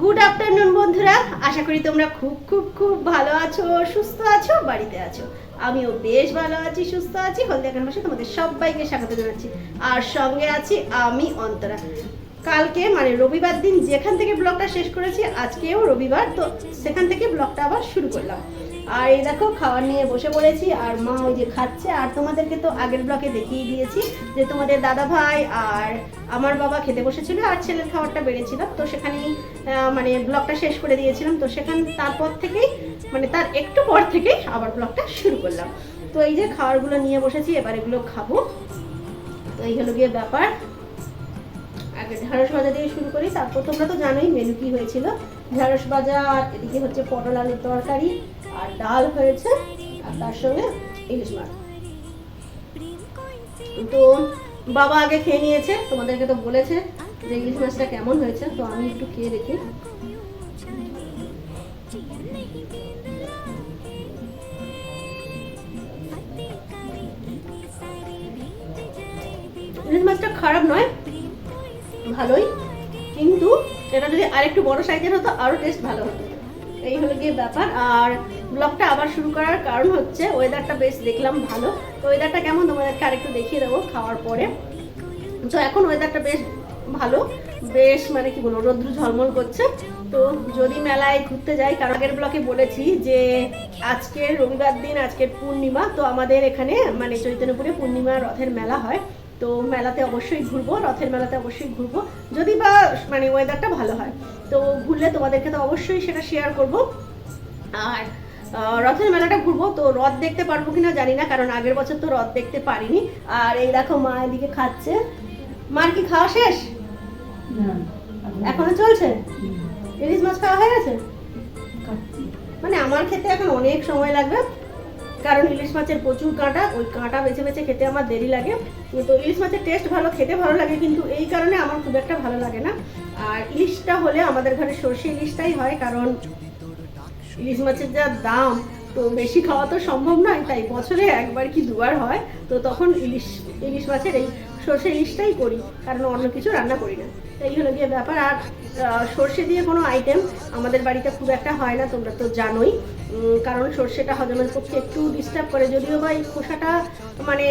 Good afternoon বন্ধুরা। আশা করি তোমরা খুব খুব খুব ভালো আছো, সুস্থ আছো, বাড়িতে আছো। আমিও বেশ ভালো আছি, সুস্থ আছি। হলদিয়া ক্যানভাসে তোমাদের সবাইকে স্বাগত জানাচ্ছি। আর সঙ্গে আছি আমি, অন্তরা। কালকে মানে রবিবার দিন যেখান থেকে ব্লগটা শেষ করেছি, আজকেও রবিবার, তো সেখান থেকে ব্লগটা আবার শুরু করলাম। আর এই দেখো খাবার নিয়ে বসে পড়েছি, আর মা ওই যে খাচ্ছে। আর তোমাদেরকে তো আগের ব্লকে দেখিয়ে দিয়েছি যে তোমাদের দাদা ভাই আর আমার বাবা খেতে বসেছিল আর ছেলের খাবারটা বেড়েছিল। তো সেখানেই মানে ব্লগটা শেষ করে দিয়েছিলাম। তো সেখান, তারপর থেকেই মানে তার একটু পর থেকেই আবার ব্লগটা শুরু করলাম। তো এই যে খাবারগুলো নিয়ে বসেছি, এবার এগুলো খাব। তো এই হলো গিয়ে ব্যাপার। আগে ঢ্যাঁড়স ভাজা দিয়ে শুরু করি, তারপর তোমরা তো জানোই মেনু কি হয়েছিল। ঢ্যাঁড়স ভাজা আর এদিকে হচ্ছে পটল আলুর তরকারি আর ডাল হয়েছে, আর তার সঙ্গে ইলিশ মাছ। তো বাবা আগে খেয়ে নিয়েছে, তোমাদেরকে তো বলেছে যে ইলিশ মাছটা কেমন হয়েছে, তো আমি একটু খেয়ে দেখি। ইলিশ মাছটা খারাপ নয়, ভালোই, কিন্তু এটা যদি আরেকটু বড় সাইজের হতো, আরও টেস্ট ভালো হতো। এই হলো গিয়ে ব্যাপার, আর ব্লগটা আবার শুরু করার কারণ হচ্ছে ওয়েদারটা বেশ দেখলাম ভালো। তো ওয়েদারটা কেমন? তোমাদেরকে আরেকটু দেখিয়ে দেবো খাওয়ার পরে। তো এখন ওয়েদারটা বেশ ভালো। বেশ মানে কি বলব রৌদ্র ঝলমল করছে। তো যদি মেলায় ঘুরতে যাই, কারণ আগের ব্লকে বলেছি যে আজকের রবিবার দিন আজকের পূর্ণিমা, তো আমাদের এখানে মানে চৈতন্যপুরে পূর্ণিমা রথের মেলা হয়। তো মেলাতে অবশ্যই ঘুরবো, রথের মেলাতে অবশ্যই ঘুরবো। যদি বা মানে ওয়েদারটা ভালো হয়, তো ঘুরলে তোমাদেরকে তো অবশ্যই সেটা শেয়ার করব। আর রথের মেলাটা ঘুরবো তো রথ দেখতে পারব কিনা জানি না কারণ আগের বছর তো রথ দেখতে পারিনি। আর এই দেখো মা এদিকে খাচ্ছে। মার কি খাওয়া শেষ? এখনও চলছে? ইলিশ মাছ খাওয়া হয়ে গেছে? মানে আমার খেতে এখন অনেক সময় লাগবে কারণ ইলিশ মাছের প্রচুর কাঁটা ওই কাঁটা বেছে বেছে খেতে আমার দেরি লাগে। তো ইলিশ মাছের টেস্ট ভালো খেতে ভালো লাগে কিন্তু এই কারণে আমার খুব একটা ভালো লাগে না। আর ইলিশটা হলে আমাদের ঘরে সর্ষে ইলিশটাই হয় কারণ ইলিশ মাছের যা দাম, তো বেশি খাওয়া তো সম্ভব নয়, তাই বছরে একবার কি দুবার হয়, তো তখন ইলিশ ইলিশ মাছের এই সর্ষে ইলিশটাই করি, কারণ অন্য কিছু রান্না করি না। তো এই হলো গিয়ে ব্যাপার, আর সর্ষে দিয়ে কোনো আইটেম আমাদের বাড়িতে খুব একটা হয় না, তোমরা তো জানোই। কারণ সর্ষেটা হজমের পক্ষে একটু ডিস্টার্ব করে, যদিও বা এই খোসাটা মানে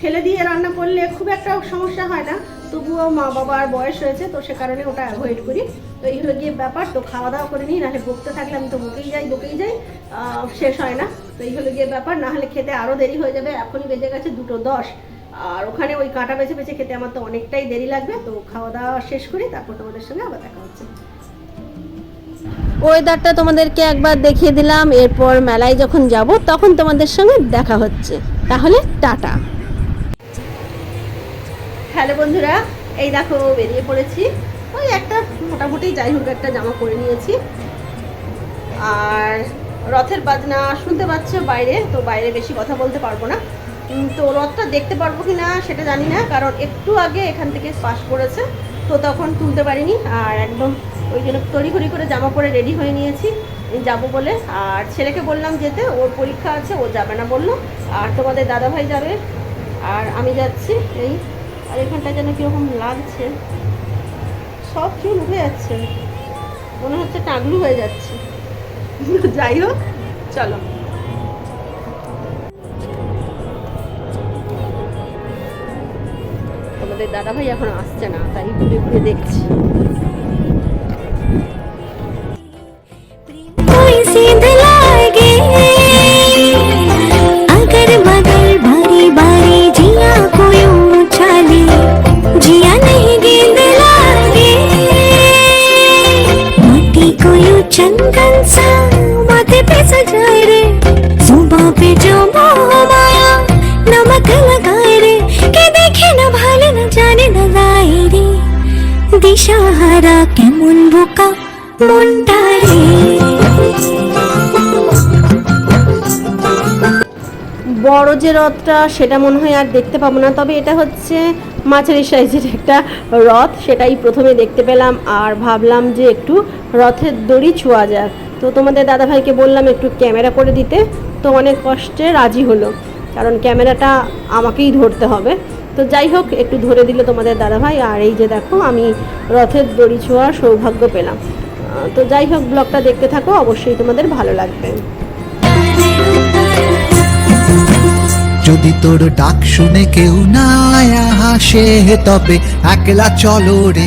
ফেলে দিয়ে রান্না করলে খুব একটা সমস্যা হয় না। তবুও মা বাবার বয়স হয়েছে, তো সে কারণে ওটা অ্যাভয়েড করি। তো এই হলো গিয়ে ব্যাপার, তো খাওয়া দাওয়া করে নিই, নাহলে বকতে থাকলে আমি তো বকেই যাই বকেই যাই শেষ হয় না। তো এই হলো গিয়ে ব্যাপার, নাহলে খেতে আরও দেরি হয়ে যাবে, এখনই বেজে গেছে দুটো দশ। আর ওখানে ওই কাঁটা বেছে বেছে খেতে আমার তো অনেকটাই দেরি লাগবে, তো খাওয়া দাওয়া শেষ করি, তারপর তোমাদের সঙ্গে আবার দেখা হচ্ছে। ওয়েদারটা তোমাদেরকে একবার দেখিয়ে দিলাম, এরপর মেলায় যখন যাব, তখন তোমাদের সঙ্গে দেখা হচ্ছে। তাহলে টাটা। হ্যালো বন্ধুরা, এই দেখো বেরিয়ে পড়েছি। ওই একটা মোটামুটি যাই হোক একটা জামা পরে নিয়েছি। আর রথের বাজনা শুনতে পাচ্ছ বাইরে, তো বাইরে বেশি কথা বলতে পারব না। তো রথটা দেখতে পারব কি না সেটা জানি না, কারণ একটু আগে এখান থেকে পাস করেছে তো তখন তুলতে পারিনি। আর একদম ওই জন্য তড়িঘড়ি করে জামা পরে রেডি হয়ে নিয়েছি যাব বলে। আর ছেলেকে বললাম যেতে, ওর পরীক্ষা আছে, ও যাবে না বলল। আর তোমাদের দাদাভাই যাবে। আর আমি যাচ্ছি, এই আর এখানটা যেন কীরকম লাগছে। সব চুল উঠে যাচ্ছে। মনে হচ্ছে টাগলু হয়ে যাচ্ছে। যাই হোক, চলো। তোমাদের দাদা ভাই এখন আসছে না, তাই ঘুরে ঘুরে দেখছি। বড় যে রথটা, সেটা মনে হয় আর দেখতে পাবো না। তবে এটা হচ্ছে মাছের সাইজের একটা রথ, সেটাই প্রথমে দেখতে পেলাম আর ভাবলাম যে একটু রথের দড়ি ছোঁয়া যাক। তো তোমাদের দাদাভাইকে বললাম একটু ক্যামেরা করে দিতে। তো অনেক কষ্টে রাজি হলো, কারণ ক্যামেরাটা আমাকেই ধরতে হবে। তো যাই হোক, একটু ধরে দিল তোমাদের দাদাভাই, আর এই যে দেখো, আমি রথের দড়ি ছোঁয়ার সৌভাগ্য পেলাম। তো যাই হোক, ব্লগটা দেখতে থাকো, অবশ্যই তোমাদের ভালো লাগবে। যদি তোর ডাক শুনে কেউ না হাসে, তবে একলা চলো রে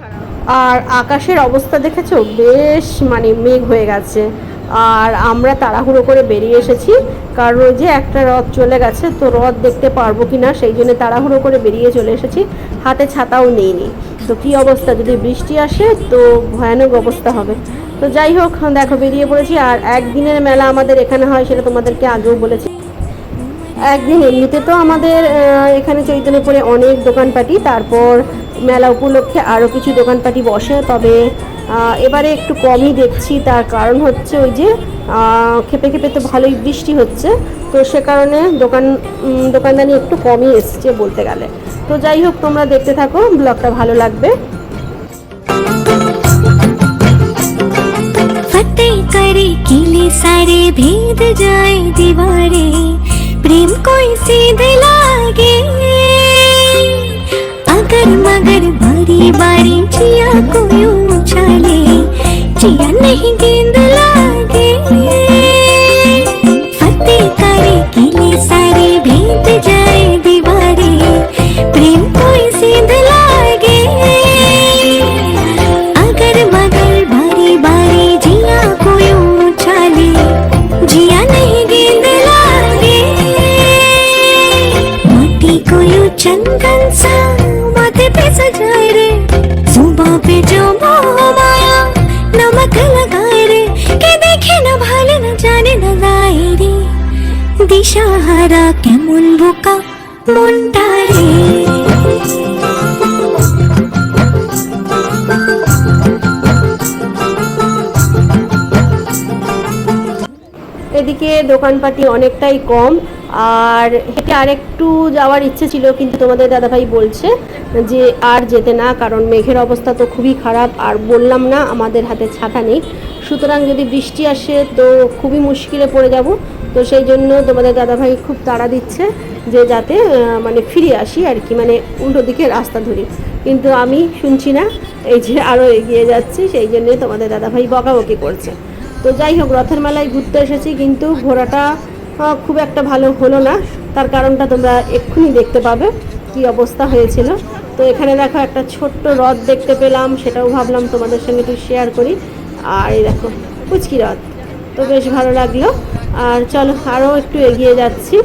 আর আকাশের অবস্থা দেখেছ? বেশ মানে মেঘ হয়ে গেছে। আর আমরা তাড়াহুড়ো করে বেরিয়ে এসেছি। কারণ ওই যে একটা রথ চলে গেছে, তো রথ দেখতে পারব কি না সেই জন্য তাড়াহুড়ো করে বেরিয়ে চলে এসেছি। হাতে ছাতাও নেইনি তো কী অবস্থা? যদি বৃষ্টি আসে, তো ভয়ানক অবস্থা হবে। তো যাই হোক, দেখো, বেরিয়ে পড়েছি। আর একদিনের মেলা আমাদের এখানে হয়, সেটা তোমাদেরকে আগেও বলেছি। একদিন এমনিতে তো আমাদের আহ, এখানে চৈতন্যপুরে অনেক দোকানপাটি তারপর মেলা উপলক্ষে আরও কিছু দোকানপাটি বসে তবে আহ, এবারে একটু কমই দেখছি তার কারণ হচ্ছে ওই যে আহ, খেপে খেপে তো ভালোই বৃষ্টি হচ্ছে তো সে কারণে দোকান উম, দোকানদানি একটু কমই এসছে বলতে গেলে তো যাই হোক তোমরা দেখতে থাকো ব্লগটা ভালো লাগবে फतेह करे किले सारे भेद जाए दीवारे प्रेम कोई सीधे लागे। अगर मगर बारी बारी जिया को यूँ उछाले, जिया नहीं गेंद लागे। फतेह करे किले सारे जाए दीवारे। प्रेम कोई सीधे लागे को यूं चंदन सा माथे पे सजाए रे सुबह पे जो मोह माया नमक लगाए रे के देखे न भाले न जाने न गाए रे দিশাহারা কেমন বোকা মনটা রে এদিকে দোকানপাটি অনেকটাই কম আর হেঁটে আরেকটু যাওয়ার ইচ্ছে ছিল, কিন্তু তোমাদের দাদাভাই বলছে যে আর যেতে না, কারণ মেঘের অবস্থা তো খুবই খারাপ, আর বললাম না, আমাদের হাতে ছাতা নেই। সুতরাং যদি বৃষ্টি আসে তো খুবই মুশকিলে পড়ে যাব। তো সেই জন্য তোমাদের দাদাভাই খুব তাড়া দিচ্ছে যে যাতে মানে ফিরে আসি আর কি মানে উল্টো দিকে রাস্তা ধরি। কিন্তু আমি শুনছি না, এই যে আরও এগিয়ে যাচ্ছি, সেই জন্যই তোমাদের দাদাভাই বকাবকি করছে। তো যাই হোক, রথের মেলায় ঘুরতে এসেছি, কিন্তু ঘোরাটা খুব একটা ভালো হলো না। তার কারণটা তোমরা এক্ষুনি দেখতে পাবে কি অবস্থা হয়েছিল। তো এখানে দেখো একটা ছোট্ট রথ দেখতে পেলাম, সেটাও ভাবলাম তোমাদের সঙ্গে একটু শেয়ার করি। আর এই দেখো কুচকি রথ তো বেশ ভালো লাগল। আর চলো আরও একটু এগিয়ে যাচ্ছি।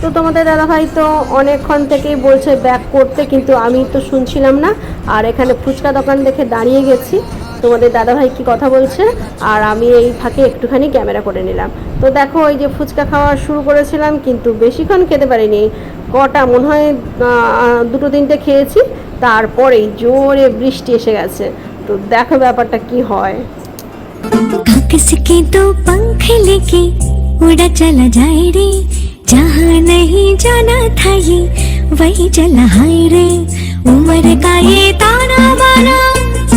তো তোমাদের দাদাভাই তো অনেকক্ষণ থেকেই বলছে, ব্যাক করতে, কিন্তু আমি তো শুনছিলাম না। আর এখানে ফুচকা দোকান দেখে দাঁড়িয়ে গেছি। তোমাদের দাদাভাই কি কথা বলছে আর আমি এই ফাঁকে একটুখানি ক্যামেরা করে নিলাম তো দেখো ওই যে ফুচকা খাওয়া শুরু করেছিলাম কিন্তু বেশিক্ষণ খেতে পারিনি কটা মনে হয় আহ, দুটো তিনটে খেয়েছি তারপরেই জোরে বৃষ্টি এসে গেছে তো দেখো ব্যাপারটা কি হয় काकस के दो पंख लेके उड़ा चला जाए रे जहाँ नहीं जाना था ये वही चला हाय रे उम्र का ये ताना बाना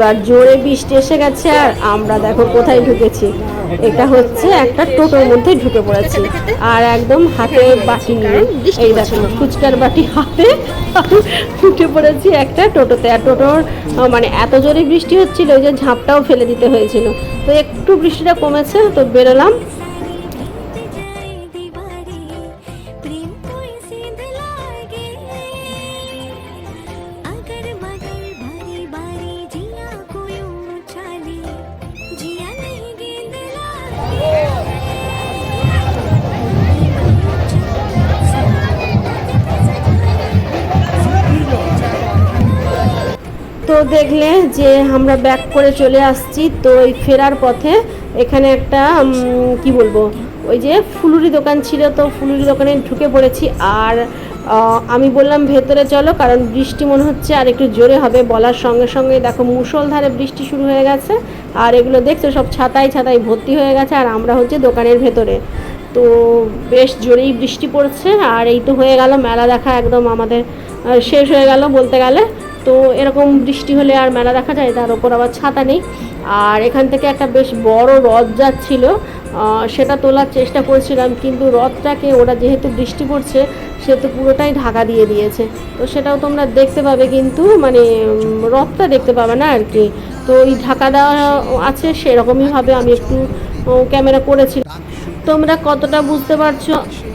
এবার জোরে বৃষ্টি এসে গেছে আর আমরা দেখো কোথায় ঢুকেছি। এটা হচ্ছে একটা টোটোর মধ্যে ঢুকে পড়েছি। আর একদম হাতে বাটি নিয়ে, এই দেখো, ফুচকার বাটি হাতে উঠে পড়েছি একটা টোটোতে। আর টোটোর মানে এত জোরে বৃষ্টি হচ্ছিল যে ঝাঁপটাও ফেলে দিতে হয়েছিল। তো একটু বৃষ্টিটা কমেছে, তো বেরোলাম। দেখলে যে আমরা ব্যাক করে চলে আসছি, তো ওই ফেরার পথে এখানে একটা কি বলব, ওই যে ফুলুরি দোকান ছিল, তো ফুলুরি দোকানে ঢুকে পড়েছি। আর আমি বললাম ভেতরে চলো, কারণ বৃষ্টি মনে হচ্ছে আর একটু জোরে হবে। বলার সঙ্গে সঙ্গে দেখো মুষলধারে বৃষ্টি শুরু হয়ে গেছে, আর এগুলো দেখছ, সব ছাতায় ছাতায় ভর্তি হয়ে গেছে, আর আমরা হচ্ছে দোকানের ভেতরে। তো বেশ জোরেই বৃষ্টি পড়ছে, আর এই তো হয়ে গেল, মেলা দেখা একদম আমাদের শেষ হয়ে গেল বলতে গেলে। তো এরকম বৃষ্টি হলে আর মেলা দেখা যায়, তার ওপর আবার ছাতা নেই। আর এখান থেকে একটা বেশ বড় রথ যাচ্ছিল সেটা তোলার চেষ্টা করেছিলাম, কিন্তু রথটাকে ওরা যেহেতু বৃষ্টি পড়ছে সেহেতু পুরোটাই ঢাকা দিয়ে দিয়েছে। তো সেটাও তোমরা দেখতে পাবে কিন্তু মানে রথটা দেখতে পাবে না আর কি। তো ওই ঢাকা দেওয়া আছে সেরকমইভাবে আমি একটু ক্যামেরা করেছি। তোমরা কতটা বুঝতে পারছ?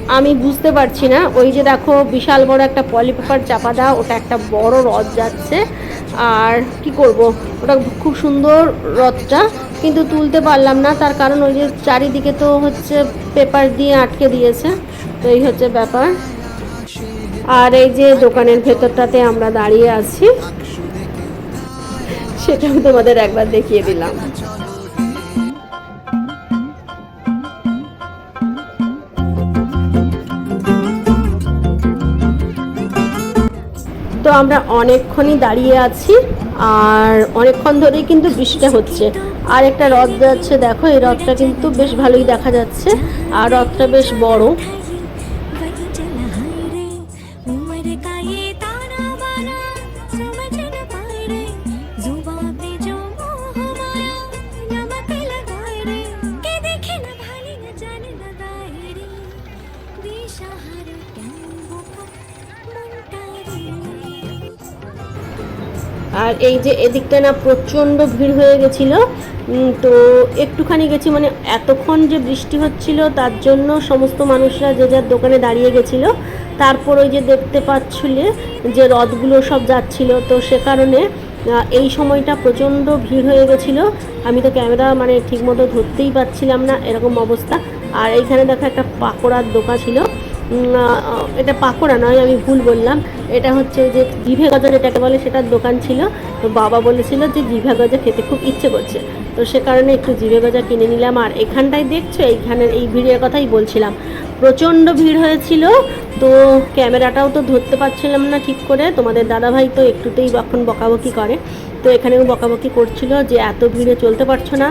আমি বুঝতে পারছি না। ওই যে দেখো, বিশাল বড় একটা পলিপেপার চাপা দেওয়া ওটা একটা বড় রথ যাচ্ছে। আর কি করব? ওটা খুব সুন্দর রথটা, কিন্তু তুলতে পারলাম না। তার কারণ ওই যে চারিদিকে তো হচ্ছে পেপার দিয়ে আটকে দিয়েছে। তো এই হচ্ছে ব্যাপার। আর এই যে দোকানের ভেতরটাতে আমরা দাঁড়িয়ে আছি, সেটাও তোমাদের একবার দেখিয়ে দিলাম। আমরা অনেকক্ষণই দাঁড়িয়ে আছি, আর অনেকক্ষণ ধরেই কিন্তু বৃষ্টিটা হচ্ছে। আর একটা রথ যাচ্ছে দেখো, এই রথটা কিন্তু বেশ ভালোই দেখা যাচ্ছে। আর রথটা বেশ বড়। আর এই যে এদিকটা না প্রচণ্ড ভিড় হয়ে গেছিল তো একটুখানি গেছি মানে এতক্ষণ যে বৃষ্টি হচ্ছিল, তার জন্য সমস্ত মানুষরা যে যার দোকানে দাঁড়িয়ে গেছিল, তারপর ওই যে দেখতে পাচ্ছিলে যে রথগুলো সব যাচ্ছিল, তো সে কারণে এই সময়টা প্রচণ্ড ভিড় হয়ে গেছিল। আমি তো ক্যামেরা মানে ঠিকমতো ধরতেই পারছিলাম না, এরকম অবস্থা। আর এইখানে দেখো একটা পাকোড়ার দোকান ছিল এটা পাকোড়া নয়, আমি ভুল বললাম। এটা হচ্ছে যে জিভে গজা যেটাকে বলে, সেটার দোকান ছিল। তো বাবা বলেছিল যে জিভে গজা খেতে খুব ইচ্ছে করছে। তো সে কারণে একটু জিভে গজা কিনে নিলাম। আর এখানটায় দেখছ, এইখানের এই ভিড়ের কথাই বলছিলাম। প্রচণ্ড ভিড় হয়েছিল, তো ক্যামেরাটাও তো ধরতে পারছিলাম না ঠিক করে। তোমাদের দাদাভাই তো একটুতেই এখন বকাবকি করে। তো এখানেও বকাবকি করছিল যে এত ভিড়ে চলতে পারছ না।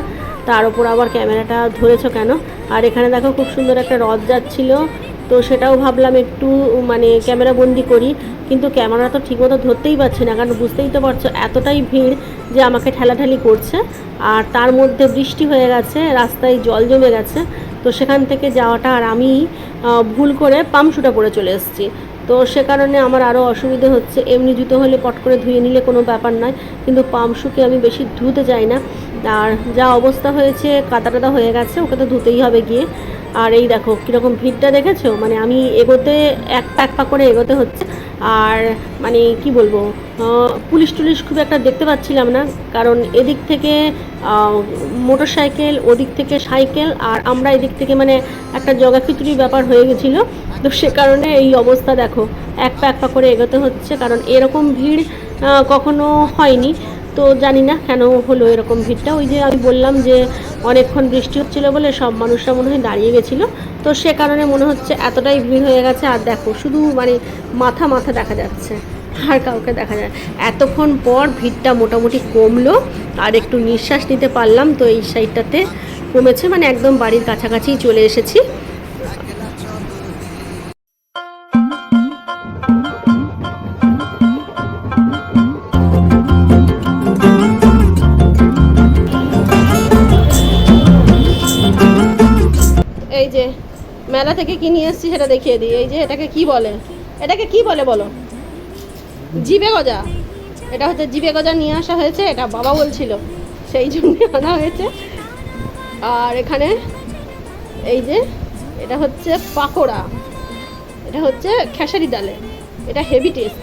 তার উপর আবার ক্যামেরাটা ধরেছ কেন? আর এখানে দেখো, খুব সুন্দর একটা রথ যাচ্ছিল। তো সেটাও ভাবলাম একটু মানে ক্যামেরা বন্দি করি। কিন্তু ক্যামেরা তো ঠিকমতো ধরতেই পারছি না, কারণ বুঝতেই তো পারছ এতটাই ভিড় যে আমাকে ঠেলাঠালি করছে। আর তার মধ্যে বৃষ্টি হয়ে গেছে, রাস্তায় জল জমে গেছে, তো সেখান থেকে যাওয়াটা আর আমি ভুল করে পামশুটা পরে চলে এসেছি। তো সে কারণে আমার আরও অসুবিধে হচ্ছে, এমনি জুতো হলে পট করে ধুয়ে নিলে কোনো ব্যাপার নয়, কিন্তু পামশুকে আমি বেশি ধুতে চাই না। আর যা অবস্থা হয়েছে, কাদা টাদা হয়ে গেছে, ওকে তো ধুতেই হবে গিয়ে। আর এই দেখো, কীরকম ভিড়টা দেখেছ? মানে আমি এগোতে, এক পা এক পা করে এগোতে হচ্ছে। আর মানে কি বলব পুলিশ টুলিশ খুব একটা দেখতে পাচ্ছিলাম না। কারণ এদিক থেকে মোটর সাইকেল ওদিক থেকে সাইকেল, আর আমরা এদিক থেকে মানে একটা জগাখিচুড়ি ব্যাপার হয়ে গেছিল। তো সে কারণে এই অবস্থা দেখো, এক পা এক পা করে এগোতে হচ্ছে। কারণ এরকম ভিড় কখনো হয়নি। তো জানি না কেন হলো এরকম ভিড়টা। ওই যে আমি বললাম যে অনেকক্ষণ বৃষ্টি হচ্ছিল বলে সব মানুষরা মনে হয় দাঁড়িয়ে গেছিল। তো সে কারণে মনে হচ্ছে এতটাই ভিড় হয়ে গেছে। আর দেখো, শুধু মানে মাথা মাথা দেখা যাচ্ছে, আর কাউকে দেখা যায় এতক্ষণ পর ভিড়টা মোটামুটি কমলো, আর একটু নিঃশ্বাস নিতে পারলাম। তো এই সাইডটাতে কমেছে মানে একদম বাড়ির কাছাকাছি চলে এসেছি। মেলা থেকে কি নিয়ে এসেছি সেটা দেখিয়ে দিই। এই যে এটাকে কি বলে? এটাকে কি বলে বলো? জিবে গজা। এটা হচ্ছে জিবে গজা নিয়ে আসা হয়েছে, এটা বাবা বলছিল। সেই জন্য আনা হয়েছে। আর এখানে এই যে এটা হচ্ছে পাকোড়া। এটা হচ্ছে খেসারি ডালে। এটা হেভি টেস্ট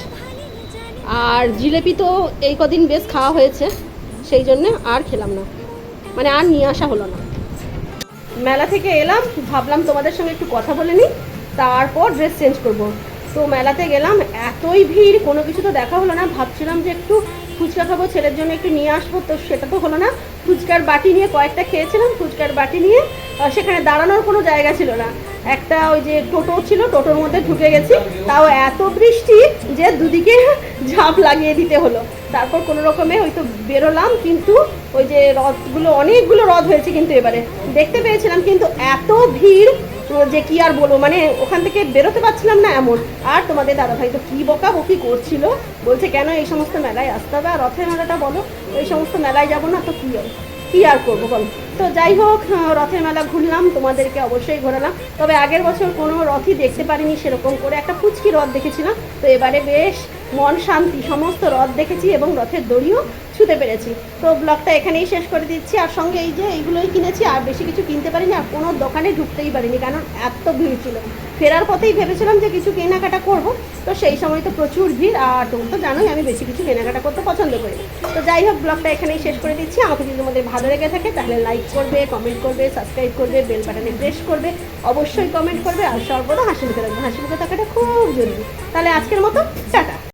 আর জিলেপি তো এই কদিন বেশ খাওয়া হয়েছে, সেই জন্য আর খেলাম না। মানে আর নিয়ে আসা হলো না। মেলা থেকে এলাম, ভাবলাম তোমাদের সঙ্গে একটু কথা বলে নিই, তারপর ড্রেস চেঞ্জ করব। তো মেলাতে গেলাম, এতই ভিড়, কোনো কিছু তো দেখা হলো না, ভাবছিলাম যে একটু ফুচকা খাব, ছেলের জন্য একটু নিয়ে আসব, তো সেটা তো হলো না। ফুচকার বাটি নিয়ে কয়েকটা খেয়েছিলাম, ফুচকার বাটি নিয়ে সেখানে দাঁড়ানোর কোনো জায়গা ছিল না। একটা ওই যে টোটো ছিল, টোটোর মধ্যে ঢুকে গেছি। তাও এত বৃষ্টি যে দুদিকে ঝাঁপ লাগিয়ে দিতে হলো। তারপর কোনো রকমে ওই তো বেরোলাম, কিন্তু ওই যে রথগুলো, অনেকগুলো রথ হয়েছে কিন্তু এবারে। দেখতে পেয়েছিলাম কিন্তু এত ভিড় যে কি আর বলব মানে ওখান থেকে বেরোতে পারছিলাম না এমন। আর তোমাদের দাদা ভাই তো কি বকা বকি করছিল? বলছে, কেন এই সমস্ত মেলায় আসতে হবে? আর রথের মেলাটা বলো, এই সমস্ত মেলায় যাব না তো কি হবে কি আর করব বলো? তো যাই হোক রথের মেলা ঘুরলাম, তোমাদেরকে অবশ্যই ঘোরালাম। তবে আগের বছর কোনো রথই দেখতে পারিনি সেরকম করে। একটা পুচকি রথ দেখেছিলাম, তো এবারে বেশ মন শান্তি, সমস্ত রথ দেখেছি এবং রথের দড়িও ছুতে পেরেছি। তো ব্লগটা এখানেই শেষ করে দিচ্ছি। আর সঙ্গে এই যে এইগুলোই কিনেছি, আর বেশি কিছু কিনতে পারিনি, আর কোনো দোকানে ঢুকতেই পারিনি, কারণ এত ভিড় ছিল। ফেরার পথেই ভেবেছিলাম যে কিছু কেনাকাটা করব, তো সেই সময় তো প্রচুর ভিড়, আর তুমি তো জানোই আমি বেশি কিছু কেনাকাটা করতে পছন্দ করি তো যাই হোক ব্লগটা এখানেই শেষ করে দিচ্ছি। আমাকে যদি তোমাদের ভালো লেগে থাকে, তাহলে লাইক করবে কমেন্ট করবে সাবস্ক্রাইব করবে বেল বাটনে প্রেস করবে, অবশ্যই কমেন্ট করবে, আর সর্বদা হাসি মুখে রাখবে হাসি মুখে থাকাটা খুব জরুরি। তাহলে আজকের মতো, টাটা।